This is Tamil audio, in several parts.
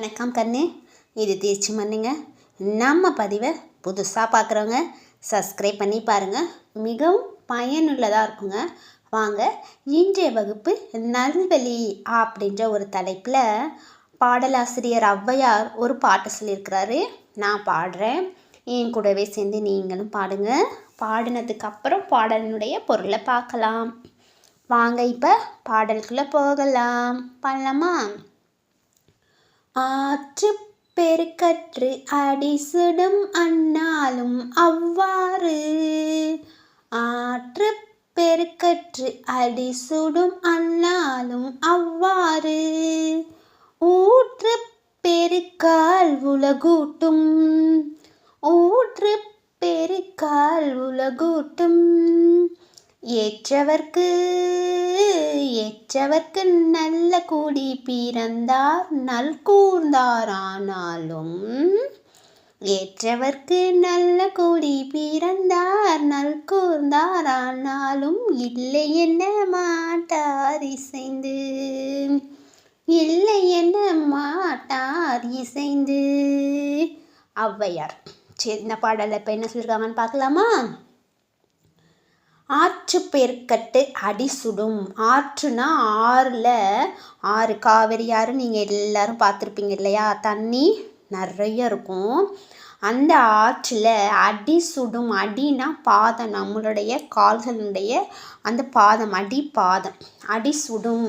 வணக்கம் கண்ணு. இது தீர்ச்சி மண்ணுங்க. நம்ம பதிவை புதுசாக பார்க்குறவங்க சப்ஸ்கிரைப் பண்ணி பாருங்கள் மிகவும் பயனுள்ளதாக இருக்குங்க. வாங்க இன்றைய வகுப்பு நல்வழி அப்படின்ற ஒரு தலைப்பில் பாடலாசிரியர் ஔவையார் ஒரு பாட்டு சொல்லியிருக்கிறாரு. நான் பாடுறேன். என் கூடவே சேர்ந்து நீங்களும் பாடுங்க. பாடினதுக்கு அப்புறம் பாடலினுடைய பொருளை பார்க்கலாம். வாங்க இப்போ பாடலுக்குள்ளே போகலாம். பண்ணலாமா ஆற்று பெருக்கற்று அடி சுடும் அண்ணாலும் அவ்வாறு. ஆற்று பெருக்கற்று அடி சுடும் அண்ணாலும் அவ்வாறு. ஊற்று பெருக்கால் உலகூட்டும். ஊற்று பெருக்கால் உலகூட்டும். ஏற்றவர்க்கு ஏற்றவர்க்கு நல்ல கூடி பிறந்தார் நல்கூர்ந்தார் ஆனாலும் ஏற்றவர்க்கு நல்ல கூடி பிறந்தார் நல்கூர்ந்தார் ஆனாலும் இல்லை என்ன மாட்டார் இசைந்து? இல்லை என்ன மாட்டார் இசைந்து? ஔவையார். சரி இந்த பாடலில் இப்போ என்ன சொல்லியிருக்காங்கன்னு பார்க்கலாமா? ஆர் பெருக்கட்டு அடி சுடும். ஆற்றுனா ஆறில் ஆறு. காவேரி ஆறு நீங்கள் எல்லோரும் பார்த்துருப்பீங்க இல்லையா? தண்ணி நிறைய இருக்கும். அந்த ஆற்றில் அடி சுடும் அடினா பாதம் நம்மளுடைய கால்களுடைய அந்த பாதம் அடி பாதம் அடி சுடும்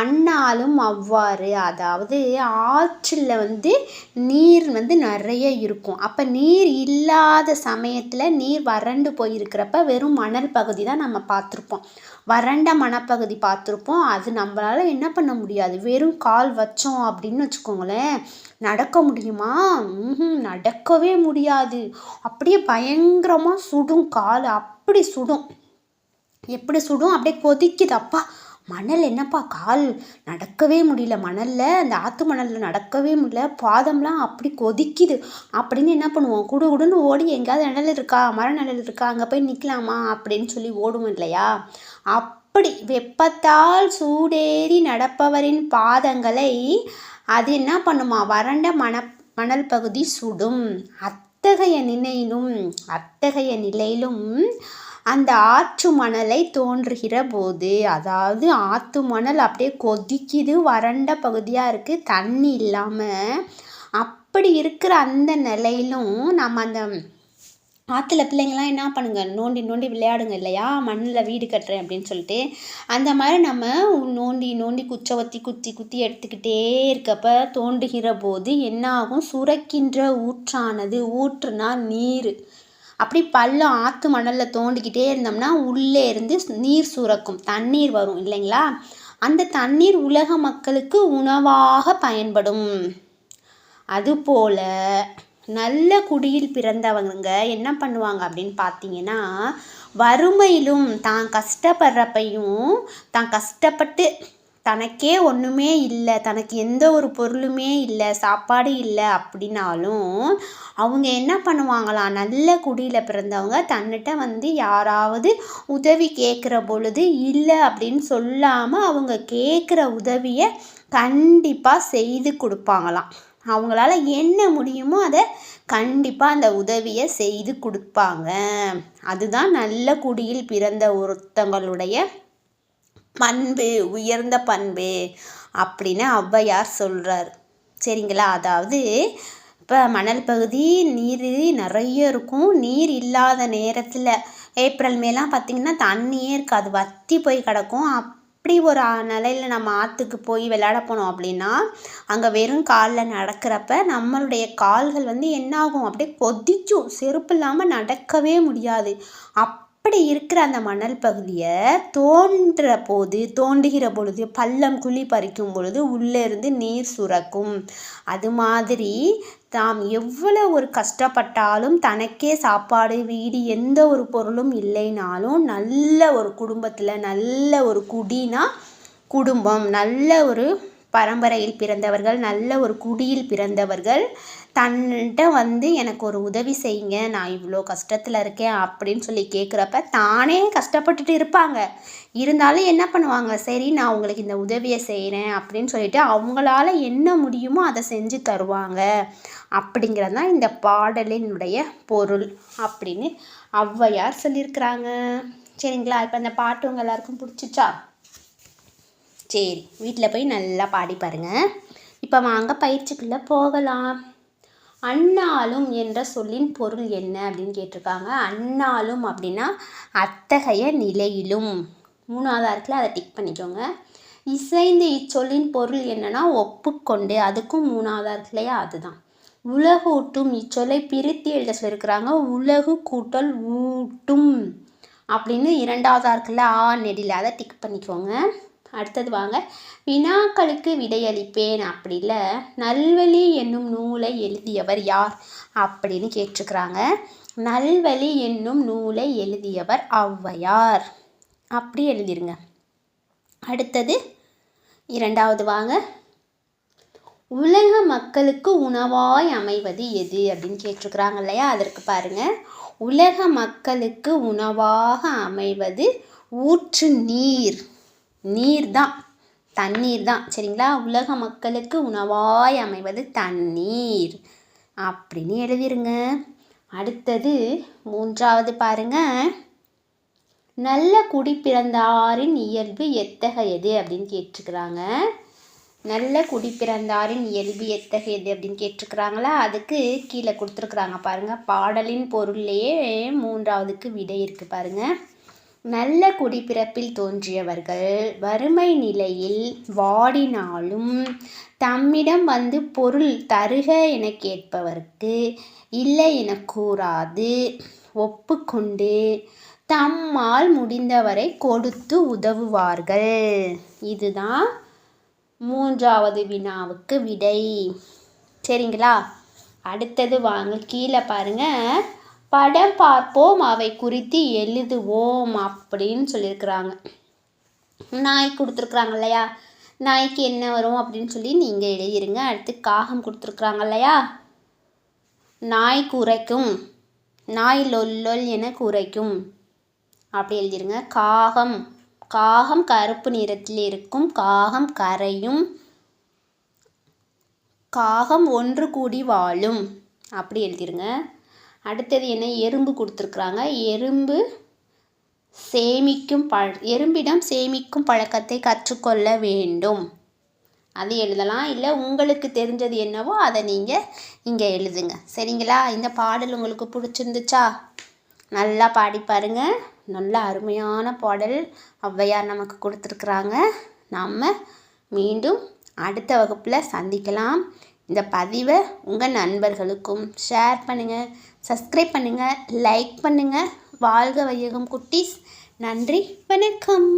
அண்ணாலும் அவ்வாறு அதாவது ஆற்றில் வந்து நீர் வந்து நிறைய இருக்கும். அப்போ நீர் இல்லாத சமயத்தில் நீர் வறண்டு போயிருக்கிறப்ப வெறும் மணல் பகுதி தான் நம்ம பார்த்துருப்போம். வறண்ட மணப்பகுதி பார்த்துருப்போம். அது நம்மளால் என்ன பண்ண முடியாது? வெறும் கால் வச்சோம் அப்படின்னு வச்சுக்கோங்களேன். நடக்க முடியுமா? நடக்கவே முடியாது. அப்படியே பயங்கரமாக சுடும் கால். அப்படி சுடும். எப்படி சுடும்? அப்படியே கொதிக்குது. அப்பா மணல் என்னப்பா கால்? நடக்கவே முடியல. மணலில் அந்த ஆற்று மணலில் நடக்கவே முடியல. பாதம்லாம் அப்படி கொதிக்குது. அப்படின்னு என்ன பண்ணுவோம்? குடு குடுன்னு ஓடி எங்கேயாவது நிழல் இருக்கா? மர நிழல் இருக்கா? அங்கே போய் நிற்கலாமா அப்படின்னு சொல்லி ஓடுவோம் இல்லையா? அப்படி வெப்பத்தால் சூடேறி நடப்பவரின் பாதங்களை அது என்ன பண்ணுமா? வறண்ட மண மணல் பகுதி சுடும். அத்தகைய நிலையிலும் அத்தகைய நிலையிலும் அந்த ஆற்று மணலை தோன்றுகிற போது அதாவது ஆற்று மணல் அப்படியே கொதிக்குது வறண்ட பகுதியாக இருக்குது தண்ணி இல்லாமல் அப்படி இருக்கிற அந்த நிலையிலும் நம்ம அந்த ஆற்றுல பிள்ளைங்களாம் என்ன பண்ணுங்க? நோண்டி நோண்டி விளையாடுங்க இல்லையா? மண்ணில் வீடு கட்டுறேன் அப்படின்னு சொல்லிட்டு அந்த மாதிரி நம்ம நோண்டி நோண்டி குச்சை வத்தி குத்தி குத்தி எடுத்துக்கிட்டே இருக்கப்ப தோண்டுகிற போது என்ன ஆகும் சுரக்கின்ற ஊற்றானது ஊற்றுனா நீர். அப்படி பள்ளம் ஆற்று மணலில் தோண்டிக்கிட்டே இருந்தோம்னா உள்ளே இருந்து நீர் சுரக்கும் தண்ணீர் வரும் இல்லைங்களா? அந்த தண்ணீர் உலக மக்களுக்கு உணவாக பயன்படும். அதுபோல் நல்ல குடியில் பிறந்தவங்க என்ன பண்ணுவாங்க அப்படின்னு பார்த்தீங்கன்னா வறுமையிலும் தான் கஷ்டப்படுறப்பையும் தான் கஷ்டப்பட்டு தனக்கே ஒன்றுமே இல்லை தனக்கு எந்த ஒரு பொருளுமே இல்லை சாப்பாடு இல்லை அப்படின்னாலும் அவங்க என்ன பண்ணுவாங்களாம் நல்ல குடியில் பிறந்தவங்க தன்னிட்ட வந்து யாராவது உதவி கேட்குற பொழுது இல்லை அப்படின்னு சொல்லாமல் அவங்க கேட்குற உதவியை கண்டிப்பாக செய்து கொடுப்பாங்களாம். அவங்களால என்ன முடியுமோ அதை கண்டிப்பாக அந்த உதவியை செய்து கொடுப்பாங்க. அதுதான் நல்ல குடியில் பிறந்த ஒருத்தங்களுடைய பண்பு உயர்ந்த பண்பு அப்படின்னு ஔவையார் சொல்கிறார் சரிங்களா? அதாவது இப்போ மணல் பகுதி நீர் நிறைய இருக்கும். நீர் இல்லாத நேரத்தில் ஏப்ரல் மேலாம் பார்த்திங்கன்னா தண்ணியே இருக்காது. வற்றி போய் கிடக்கும். அப் அப்படி ஒரு நிலையில் நம்ம ஆற்றுக்கு போய் விளையாட போனோம் அப்படின்னா அங்கே வெறும் காலில் நடக்கிறப்ப நம்மளுடைய கால்கள் வந்து என்னாகும்? அப்படியே கொதிச்சும் செருப்பு இல்லாமல் நடக்கவே முடியாது. அப் அப்படி இருக்கிற அந்த மணல் பகுதியை தோன்ற போது தோண்டுகிற பொழுது பள்ளம் குழி பறிக்கும் பொழுது உள்ளே இருந்து நீர் சுரக்கும். அது மாதிரி தாம் எவ்வளோ ஒரு கஷ்டப்பட்டாலும் தனக்கே சாப்பாடு வீடு எந்த ஒரு பொருளும் இல்லைனாலும் நல்ல ஒரு குடும்பத்தில் நல்ல ஒரு குடினா குடும்பம் நல்ல ஒரு பரம்பரையில் பிறந்தவர்கள் நல்ல ஒரு குடியில் பிறந்தவர்கள் தன்னிட்ட வந்து எனக்கு ஒரு உதவி செய்யுங்க நான் இவ்வளோ கஷ்டத்தில் இருக்கேன் அப்படின்னு சொல்லி கேட்குறப்ப தானே கஷ்டப்பட்டுட்டு இருப்பாங்க. இருந்தாலும் என்ன பண்ணுவாங்க? சரி நான் உங்களுக்கு இந்த உதவியை செய்கிறேன் அப்படின்னு சொல்லிட்டு அவங்களால என்ன முடியுமோ அதை செஞ்சு தருவாங்க. அப்படிங்கிறது தான் இந்த பாடலினுடைய பொருள் அப்படின்னு ஔவையார் சொல்லியிருக்கிறாங்க. சரிங்களா? இப்போ அந்த பாட்டு உங்கள் எல்லாருக்கும் பிடிச்சிச்சா? சரி வீட்டில் போய் நல்லா பாடி பாருங்கள் இப்போ வாங்க பயிற்சிக்குள்ளே போகலாம். அண்ணாலும் என்ற சொல்லின் பொருள் என்ன அப்படின்னு கேட்டிருக்காங்க. அண்ணாலும் அப்படின்னா அத்தகைய நிலையிலும். மூணாவதாக இருக்குல்ல அதை டிக் பண்ணிக்கோங்க. இசைந்து இச்சொல்லின் பொருள் என்னன்னா ஒப்புக்கொண்டு அதுக்கும் மூணாவதாக இருக்கு இல்லையா அதுதான். உலகு ஊட்டும் இச்சொல்லை பிரித்து எழுத சொல்லியிருக்கிறாங்க. உலகு கூட்டல் ஊட்டும் அப்படின்னு இரண்டாவதாக இருக்குல்ல ஆ நெடியில் அதை டிக் பண்ணிக்கோங்க. அடுத்தது வாங்க. வினாக்களுக்கு விடையளிப்பேன் அப்படி இல்லை நல்வழி என்னும் நூலை எழுதியவர் யார் அப்படின்னு கேட்டிருக்கிறாங்க. நல்வழி என்னும் நூலை எழுதியவர் ஔவையார். அப்படி எழுதிருங்க. அடுத்தது இரண்டாவது வாங்க. உலக மக்களுக்கு உணவாய் அமைவது எது அப்படின்னு கேட்டிருக்கிறாங்க இல்லையா? அதற்கு பாருங்க. உலக மக்களுக்கு உணவாக அமைவது ஊற்று நீர். நீர் தான் தண்ணீர் தான் சரிங்களா? உலக மக்களுக்கு உணவாய் அமைவது தண்ணீர். அப்படின்னு எழுதிருங்க. அடுத்தது மூன்றாவது பாருங்க. நல்ல குடி பிறந்தாரின் இயல்பு எத்தகையது அப்படின்னு கேட்டிருக்கிறாங்க. நல்ல குடி பிறந்தாரின் இயல்பு எத்தகையது அப்படின்னு கேட்டிருக்கிறாங்களா? அதுக்கு கீழே கொடுத்துருக்குறாங்க பாருங்கள் பாடலின் பொருள்லேயே மூன்றாவதுக்கு விடை இருக்குது பாருங்கள் நல்ல குடிப்பிறப்பில் தோன்றியவர்கள் வறுமை நிலையில் வாடினாலும் தம்மிடம் வந்து பொருள் தருக என கேட்பவர்க்கு இல்லை என கூறாது. ஒப்புக்கொண்டு தம்மால் முடிந்தவரை கொடுத்து உதவுவார்கள். இதுதான் மூன்றாவது வினாவுக்கு விடை. சரிங்களா? அடுத்தது வாங்க கீழே பாருங்கள் படம் பார்ப்போம் அவை குறித்து எழுதுவோம் அப்படின்னு சொல்லியிருக்கிறாங்க. நாய் கொடுத்துருக்குறாங்க இல்லையா? நாய்க்கு என்ன வரும் அப்படின்னு சொல்லி நீங்கள் எழுதிருங்க. அடுத்து காகம் கொடுத்துருக்குறாங்க இல்லையா? நாய் குறைக்கும் நாய் லொல்லொல் என குறைக்கும் அப்படி எழுதிருங்க. காகம். காகம் கருப்பு நிறத்தில் இருக்கும். காகம் கரையும். காகம் ஒன்று கூடி வாழும். அப்படி எழுதிருங்க. அடுத்தது என்ன? எறும்பு கொடுத்துருக்குறாங்க. எறும்பு சேமிக்கும் பழ எறும்பிடம் சேமிக்கும் பழக்கத்தை கற்றுக்கொள்ள வேண்டும். அது எழுதலாம். இல்லை உங்களுக்கு தெரிஞ்சது என்னவோ அதை நீங்கள் இங்கே எழுதுங்க. சரிங்களா? இந்த பாடல் உங்களுக்கு பிடிச்சிருந்துச்சா? நல்லா பாடி பாருங்க. நல்ல அருமையான பாடல் ஔவையார் நமக்கு கொடுத்துருக்குறாங்க. நம்ம மீண்டும் அடுத்த வகுப்பில் சந்திக்கலாம். இந்த பதிவை உங்கள் நண்பர்களுக்கும் ஷேர் பண்ணுங்கள் சப்ஸ்கிரைப் பண்ணுங்கள் லைக் பண்ணுங்கள் வாழ்க வையகம் குட்டீஸ். நன்றி வணக்கம்.